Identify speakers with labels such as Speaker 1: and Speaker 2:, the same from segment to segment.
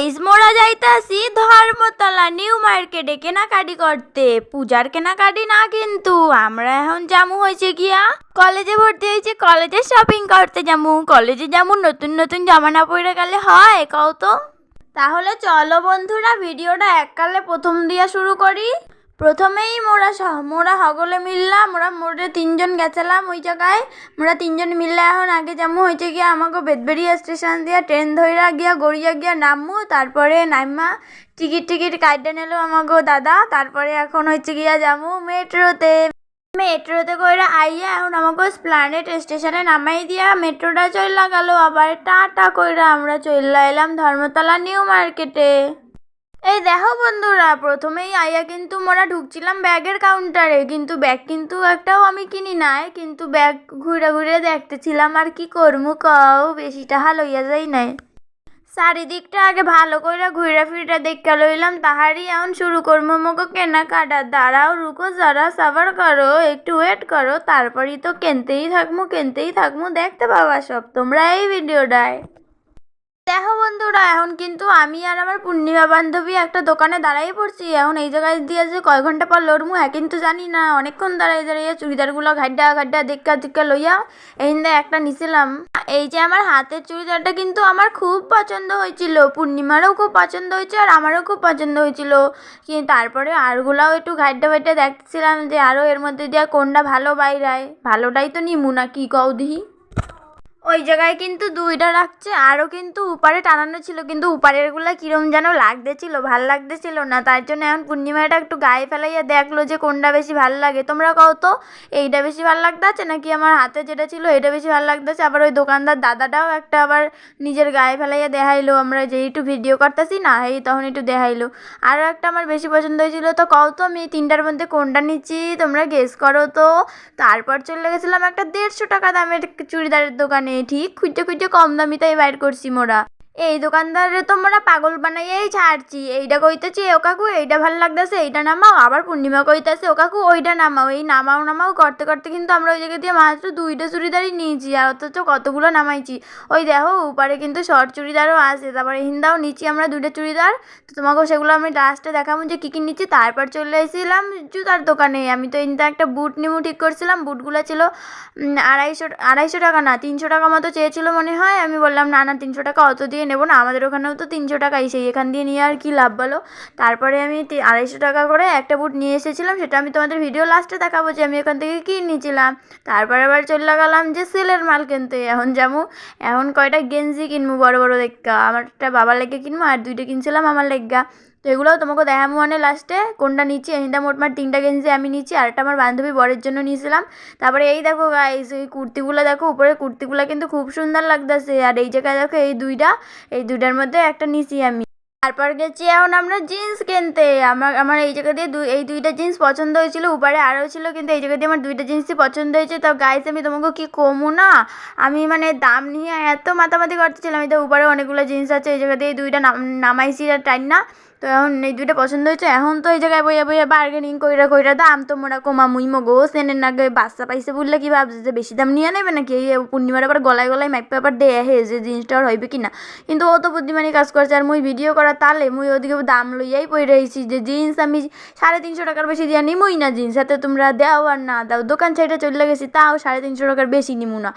Speaker 1: Guys মোরা যাইতাছি Dharmatala new মার্কেটে কেনাকাটি করতে। পূজার কেনাকাটি না কিন্তু, আমরা এখন জামু হয়েছে গিয়া কলেজে ভর্তি হয়েছে কলেজে শপিং করতে যামু কলেজে যেমন নতুন নতুন জামা না পরে গেলে হয়, কও তো। তাহলে চলো বন্ধুরা ভিডিওটা এককালে প্রথম দিয়া শুরু করি। প্রথমেই মোরা মোরা হগলে মিললাম, মোরা মোরে তিনজন গেছিলাম ওই জায়গায়। মোরা তিনজন মিললে এখন আগে যেমন হয়েছে গিয়া আমাকে বেদবেরিয়া স্টেশন দিয়া ট্রেন ধইরা গিয়া, গড়িয়া গিয়া নামমু তারপরে নাইমা টিকিট টিকিট কাটতে নিল আমাকে দাদা, তারপরে এখন হচ্ছে গিয়া যামু মেট্রোতে। মেট্রোতে কইরা আইয়া এখন আমাকে স্প্লানেট স্টেশনে নামাই দিয়া মেট্রোটা চইলা গেল, আবার টাটা কইরা আমরা চইলা এলাম ধর্মতলা নিউ মার্কেটে। এই দেখো বন্ধুরা, প্রথমেই আইয়া কিন্তু মোরা ঢুকছিলাম ব্যাগের কাউন্টারে কিন্তু ব্যাগ কিন্তু একটাও আমি কিনি নাই, কিন্তু ব্যাগ ঘুরে ঘুরে দেখতেছিলাম আর কি করমু কও বেশি টাহা লইয়া যাই নাই। চারিদিকটা আগে ভালো করে ঘুরে ফিরে দেখে লইলাম, তাহারই এখন শুরু করব মগো কেনাকাটা। দাঁড়াও, রুকো যারা সাবার করো, একটু ওয়েট করো, তারপরই তো কিনতেই থাকমু কিনতেই থাকমু, দেখতে পাবা সব, তোমরা এই ভিডিওটায় দেখো বন্ধুরা, এখন কিন্তু আমি আর আমার পূর্ণিমা বান্ধবী একটা দোকানে দাঁড়াই পড়ছি। এখন এই জায়গায় দিয়ে যে কয় ঘণ্টা পর লড়মু হ্যাঁ কিন্তু জানি না। অনেকক্ষণ দাঁড়াই দাঁড়িয়ে চুড়িদারগুলো ঘাড্ডা ঘাড্ডা দেখা দেখা লইয়া এই একটা নিছিলাম। এই যে আমার হাতের চুড়িদারটা কিন্তু আমার খুব পছন্দ হয়েছিল। পূর্ণিমারও খুব পছন্দ হয়েছে আর আমারও খুব পছন্দ হয়েছিল। কিন্তু তারপরে আরগুলাও একটু ঘাড্ডা ঘাড্ডা দেখছিলাম যে আরও এর মধ্যে দিয়ে কোনটা ভালো বাইরায়। ভালোটাই তো নিমু না, কি কও দিহি ওই জায়গায় কিন্তু দুইটা রাখছে, আরও কিন্তু উপারে টানানো ছিল, কিন্তু উপারেরগুলা কীরম যেন লাগতেছিল ভালো লাগতেছিল না। তার জন্য এখন পূর্ণিমাটা একটু গায়ে ফেলাইয়া দেখল যে কোনটা বেশি ভালো লাগে। তোমরা কও তো, এইটা বেশি ভালো লাগতেছে নাকি আমার হাতে যেটা ছিল এটা বেশি ভালো লাগতেছে আবার ওই দোকানদার দাদাটাও একটা আবার নিজের গায়ে ফেলাইয়া দেখাইলো, আমরা যে একটু ভিডিও করতেছি না এই তখন একটু দেখাইলো। আরও একটা আমার বেশি পছন্দ হয়েছিল, তো কও তো আমি এই তিনটার মধ্যে কোনটা নিচ্ছি, তোমরা গেস করো তো। তারপর চলে গেছিলাম একটা দেড়শো টাকা দামের চুড়িদারের দোকানে ঠিক? খুঁজতে খুঁজতে কম দামিটাই বাইর করছি মোরা। এই দোকানদারে তো মোরা পাগল বানাইয়াই ছাড়ছি। এইটা কইতেছি, ও কাকু এইটা ভালো লাগতেছে এইটা নামাও। আবার পূর্ণিমা কইতেছে, ও কাকু ওইটা নামাও। এই নামাও নামাও করতে করতে কিন্তু আমরা ওই জায়গা দিয়ে মাত্র দুইটা চুড়িদারই নিয়েছি আর অথচ কতগুলো নামাইছি। ওই দেখো, উপারে কিন্তু শর্ট চুড়িদারও আছে, তারপরে হিন্দাও নিচ্ছি আমরা দুইটা চুড়িদার। তো তোমাকেও সেগুলো আমি লাস্টে দেখাবো যে কী কী নিচ্ছি। তারপর চলে এসেছিলাম জুতার দোকানে। আমি তো ইনতে একটা বুট নিমু ঠিক করছিলাম। বুটগুলো ছিল আড়াইশো আড়াইশো টাকা না, তিনশো টাকা মতো চেয়েছিল মনে হয়। আমি বললাম, না না, তিনশো টাকা অত দিয়ে নেব না, আমাদের ওখানেও তো তিনশো টাকাই সেই এখান দিয়ে নিয়ে আর কি লাভ বলো? তারপরে আমি আড়াইশো টাকা করে একটা বুট নিয়ে এসেছিলাম, সেটা আমি তোমাদের ভিডিও লাস্টে দেখাবো যে আমি এখান থেকে কী নিয়েছিলাম। তারপরে আবার চলে গেলাম যে সেলের মাল কিনতে, এখন যাব এখন কয়টা গেঞ্জি কিনবো বড় বড় দেখা আমারটা বাবার লেগে কিনবো আর দুইটা কিনছিলাম আমার লেগা তো এগুলোও তোমাকে দেখাবো মানে লাস্টে কোনটা নিচ্ছি? এহিন্দা মোটমাট তিনটা গেঞ্জি আমি নিচ্ছি আর একটা আমার বান্ধবী বরের জন্য নিয়েছিলাম। তারপরে এই দেখো গাইস এই কুর্তিগুলো দেখো উপরে কুর্তিগুলো কিন্তু খুব সুন্দর লাগতেছে। আর এই জায়গায় দেখো এই দুইটা, এই দুইটার মধ্যে একটা নিছি আমি। তারপর গেছি এখন আমরা জিন্স কিনতে। আমার আমার এই জায়গা দিয়ে দুই, এই দুইটা জিন্স পছন্দ হয়েছিল, উপরে আরও ছিল, কিন্তু এই জায়গা দিয়ে আমার দুইটা জিন্সই পছন্দ হয়েছে। তো গাইস আমি তোমাকে কি কমু না? আমি মানে দাম নিয়ে এত মাতামাতি করতেছিলাম। এই তো উপরে অনেকগুলো জিন্স আছে, এই জায়গা দিয়ে দুইটা নাম, নামাইছি আর টাইম না তো এখন এই দুইটা পছন্দ হয়েছে, এখন তো এই জায়গায় বইয়া বইয়া বার্গেনিং কইরা কইরা দাম তো মোরা কমা মুই মগো। সেনের নাগে বাচ্চা পাইছে বললে কি ভাবছে যে বেশি দাম নিয়ে নেবে নাকি? এই পূর্ণিমার আবার গলায় গলায় মাইপ আবার দেয় হে যে জিনিসটা আর হইবে কিনা। কিন্তু অত বুদ্ধিমানি কাজ করছে আর মুই ভিডিও করার তালে মুই ওদিকে দাম লইয়াই পড়ে রয়েছি যে জিন্স আমি সাড়ে তিনশো টাকার বেশি দিয়া নিমুই না জিন্স হাতে তোমরা দাও আর না দাও। দোকান সাইডে চলে গেছি, তাও সাড়ে তিনশো টাকার বেশি নিমু না।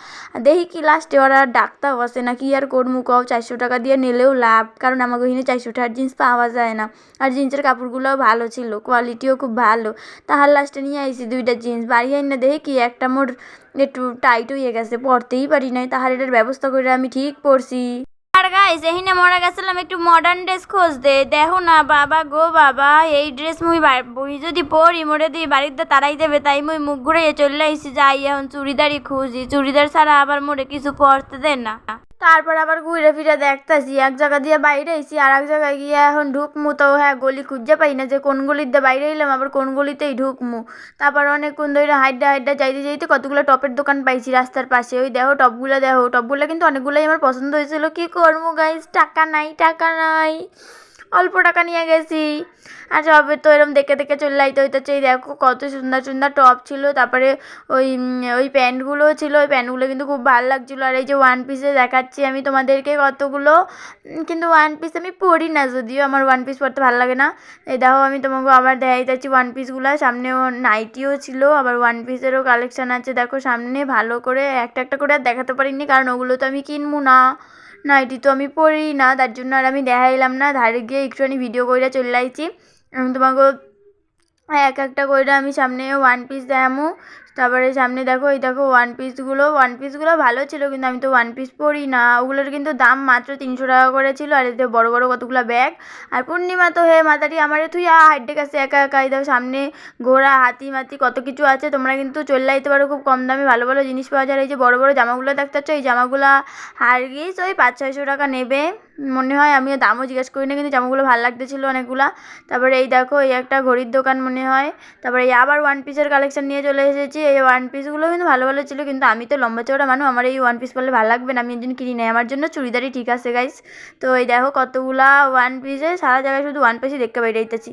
Speaker 1: দেখি কি লাস্টে ওরা ডাক্তার বসে না কি আর করমু কও, চারশো টাকা দিয়ে নিলেও লাভ, কারণ আমাকে ওখানে চারশো টাকার জিন্স পাওয়া যায় না। আর জিন্সের কাপড়গুলোও ভালো ছিল কোয়ালিটিও খুব ভালো। তাহার লাস্টে নিয়ে আইসি দুইটা জিন্স, বাড়ি আই না দেখি একটা মোর একটু টাইট হয়ে গেছে, পরতেই পারি নাই। তাহার এটার ব্যবস্থা করে আমি ঠিক পরছি। আর গাইস এহিনে মরা গেছিলাম একটু মডার্ন ড্রেস খুঁজতে। দেখো না, বাবা গো বাবা, এই ড্রেস মুই বা- মুই যদি পরি, মোরে দিয়ে বাড়িতে তারাই দেবে, তাই মুই মুখ ঘুরাইয়ে চলে আইসি যাই এখন চুড়িদারই খুঁজি, চুড়িদার ছাড়া আবার মোরে কিছু পরতে দেন না। তারপর আবার ঘুরে ফিরে দেখতেছি, এক জায়গা দিয়ে বাইরে আইছি আর এক জায়গায় গিয়ে এখন ঢুকমু তো হ্যাঁ গলি খুঁজে পাই না যে কোন গলির দিয়ে বাইরে এলাম, আবার কোন গলিতেই ঢুকমু। তারপর অনেকক্ষণ ধরে হাইড্ডা হাইড্ডা যাইতে যাইতে কতগুলো টপের দোকান পাইছি রাস্তার পাশে, ওই দেখো টপগুলো দেখো, টপগুলো কিন্তু অনেকগুলোই আমার পছন্দ হয়েছিল। কি করব গাইস টাকা নাই টাকা নাই। অল্প টাকা নিয়ে গেছি। আর সবে তো এরম দেখে দেখে চলে আইতে হইতেছে এই দেখো কত সুন্দর সুন্দর টপ ছিল, তারপরে ওই ওই প্যান্টগুলোও ছিল। ওই প্যান্টগুলো কিন্তু খুব ভালো লাগছিল। আর এই যে ওয়ান পিসে দেখাচ্ছি আমি তোমাদেরকে কতগুলো। কিন্তু ওয়ান পিস আমি পরি না যদিও, আমার ওয়ান পিস পরতে ভালো লাগে না। এই দেখো আমি তোমাকে আবার দেখাইতেছি ওয়ান পিসগুলো সামনেও নাইটিও ছিল, আবার ওয়ান পিসেরও কালেকশান আছে। দেখো সামনে ভালো করে একটা একটা করে আর দেখাতে পারিনি, কারণ ওগুলো তো আমি কিনবো না। নাইটি তো আমি পরি না, তার জন্য আর আমি দেখাইলাম না। ধারে গিয়ে একটুখানি ভিডিও করে চলে আইছি। আমি তোমাকে এক একটা করে আমি সামনে ওয়ান পিস দেখামো। তারপরে সামনে দেখো, এই দেখো ওয়ান পিসগুলো ওয়ান পিসগুলো ভালো ছিল কিন্তু আমি তো ওয়ান পিস পরি না। ওগুলোর কিন্তু দাম মাত্র তিনশো টাকা করে ছিল আর এতে বড় বড় কতগুলো ব্যাগ আর পূর্ণিমা তো হে মাতারি, আমারে তুই হাইডে কাছে একা একা দেখো সামনে ঘোড়া, হাতি, মাতি কত কিছু আছে। তোমরা কিন্তু চলে আইতে পারো খুব কম দামে। ভালো ভালো জিনিস পাওয়া যায়। এই যে বড় বড় জামাগুলো দেখতে পাচ্ছ, এই জামাগুলো হারগিস ওই পাঁচ ছয়শো টাকা নেবে। মনে হয় আমিও দামও জিজ্ঞেস করি না, কিন্তু জামাগুলো ভালো লাগতেছিলো অনেকগুলা। তারপরে এই দেখো, এই একটা ঘড়ির দোকান মনে হয়। তারপরে এই আবার ওয়ান পিসের কালেকশন নিয়ে চলে এসেছি। এই ওয়ান পিসগুলো কিন্তু ভালো ভালো ছিল, কিন্তু আমি তো লম্বা চওড়া মানুষ আমার এই ওয়ান পিস পরলে ভালো লাগবে না, আমি জন্য কিনি নাই, আমার জন্য চুড়িদারই ঠিক আছে গাইস তো এই দেখো কতগুলা ওয়ান পিসে সারা জায়গায় শুধু ওয়ান পিসই দেখতে বেরিয়েছি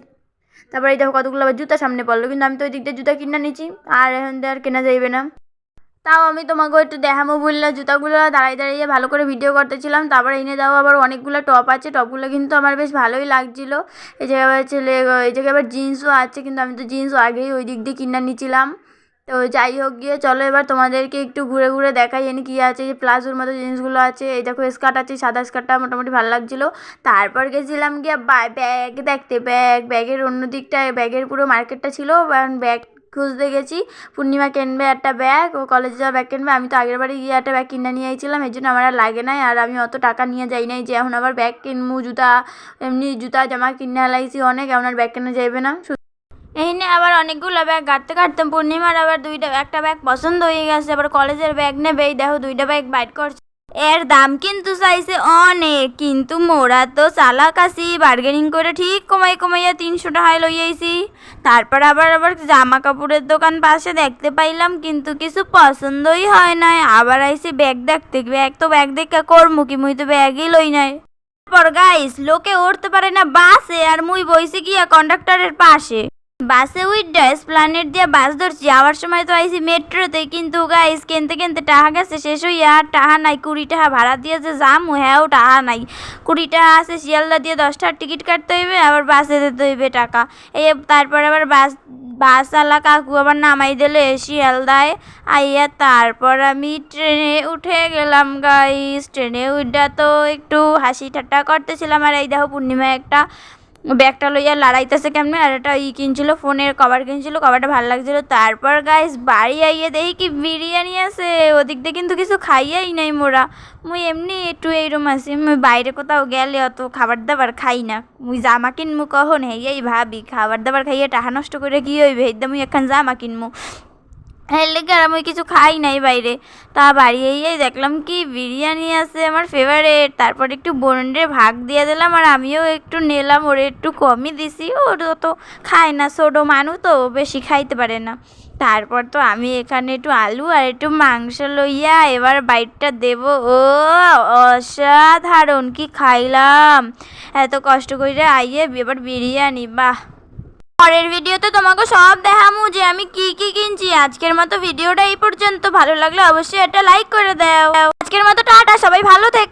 Speaker 1: তারপরে এই দেখো কতগুলো আবার জুতা সামনে পড়ল, কিন্তু আমি তো ওই দিক দিয়ে জুতা কিনে নিচ্ছি আর এখন আর কেনা যাইবে না। তাও আমি তোমাকে একটু দেখাবো বললে জুতাগুলো, দাঁড়িয়ে দাঁড়িয়ে ভালো করে ভিডিও করতেছিলাম, তারপরে এনে দাও আবার অনেকগুলো টপ আছে টপগুলো কিন্তু আমার বেশ ভালোই লাগছিল। এই জায়গায় আবার ছেলে, এই জায়গায় আবার জিন্সও আছে, কিন্তু আমি তো জিন্সও আগেই ওই দিক দিয়ে কিনে নিয়েছিলাম। তো যাই হোক গিয়ে চলো এবার তোমাদেরকে একটু ঘুরে ঘুরে দেখাই এনে কী আছে, এই প্লাজোর মতো জিনিসগুলো আছে। এই দেখো স্কার্ট আছে, সাদা স্কার্টটা মোটামুটি ভালো লাগছিল। তারপর গেছিলাম গিয়ে ব্যাগ দেখতে, ব্যাগ, ব্যাগের অন্য দিকটায় ব্যাগের পুরো মার্কেটটা ছিল। ব্যাগ খুঁজতে গেছি, পূর্ণিমা কিনবে একটা ব্যাগ, ও কলেজে যাওয়া ব্যাগ কিনবে। আমি তো আগের বারে গিয়ে একটা ব্যাগ কিনে নিয়ে আইছিলাম এই জন্য আমার আর লাগে নাই। আর আমি অত টাকা নিয়ে যাই নাই যে এখন আবার ব্যাগ কিনবো, জুতা, এমনি জুতা, জামা কিনে হালাইছি অনেক, এখন আর ব্যাগ কেনা যাইবে না। এই নিয়ে আবার অনেকগুলো ব্যাগ কাটতে কাটতে পূর্ণিমার আবার দুইটা, একটা ব্যাগ পছন্দ হয়ে গেছে, আবার কলেজের ব্যাগ নেবে, এই দেখো দুইটা ব্যাগ বাইট করছে। এর দাম কিন্তু চাইছে অনেক, কিন্তু মোরা তো চালাক আছি বার্গেনিং করে ঠিক কমাই কমাইয়া তিনশো টাকায় লইয়াইছি তারপর আবার আবার জামা কাপড়ের দোকান পাশে দেখতে পাইলাম, কিন্তু কিছু পছন্দই হয় নাই। আবার আইসি ব্যাগ দেখতে ব্যাগ তো ব্যাগ দেখে করমু কি, মুই তো ব্যাগই লই নাই। তারপর গাইস লোকে উঠতে পারে না, বাসে আর মুই বইছি গিয়া কন্ডাক্টরের পাশে। বাসে উইডা প্ল্যানেট দিয়ে বাস ধরছি। যাওয়ার সময় তো আইসি মেট্রোতে, কিন্তু গাইস কিনতে কিনতে টাহা গেছে, শেষ হইয়া আর টাহা নাই। কুড়ি টাকা ভাড়া দিয়ে যে যাম, হ্যাঁও টাহা নাই। কুড়ি টাকা আছে, শিয়ালদা দিয়ে দশটার টিকিট কাটতে হইবে, আবার বাসে দিতে হইবে টাকা। এই তারপর আবার বাস, বাসওয়ালা কাকু আবার নামাই দিলে, শিয়ালদায় আইয়া তারপর আমি ট্রেনে উঠে গেলাম গাইস ট্রেনে উঠা তো একটু হাসি ঠাট্টা করতেছিলাম, আর এই দেখো, পূর্ণিমা একটা ব্যাগটা লইয়া লড়াইতেছে কেমনে? আর একটা ই কিনছিল, ফোনের কভার কিনছিল কভারটা ভালো লাগছিল। তারপর গাইস বাড়ি আইয়ে দেখি কি বিরিয়ানি আছে। ওদিক দিয়ে কিন্তু কিছু খাইয়াই নাই মোরা। মুই এমনি একটু এইরকম আছি, মুই বাইরে কোথাও গেলে অত খাবার দাবার খাই না। মুই জামা কিনমু কখন? হেই ভাবি খাবার দাবার খাইয়ে টাকা নষ্ট করে কি হইবে? হেদ্দা মুই একখান জামা কিনমু। এর লেগে আর আমি কিছু খাই নাই বাইরে। তা বাড়ি এই দেখলাম কি বিরিয়ানি আছে আমার ফেভারেট তারপর একটু বোনরে ভাগ দিয়ে দিলাম আর আমিও একটু নিলাম, ওরে একটু কমই দিছি। ওর তো খায় না, ছোটো মানুষ তো বেশি খাইতে পারে না। তারপর তো আমি এখানে একটু আলু আর একটু মাংস লইয়া এবার বাইটটা দেব। ও অসাধারণ, কি খাইলাম। এত কষ্ট করে আইয়ে এবার বিরিয়ানি, বাহ। পরের ভিডিওতে তোমাকে সব দেখামু যে আমি কি কি কিনছি। আজকের মতো ভিডিওটা এই পর্যন্ত। ভালো লাগলে অবশ্যই একটা লাইক করে দাও। আজকের মতো টাটা, সবাই ভালো থেকো।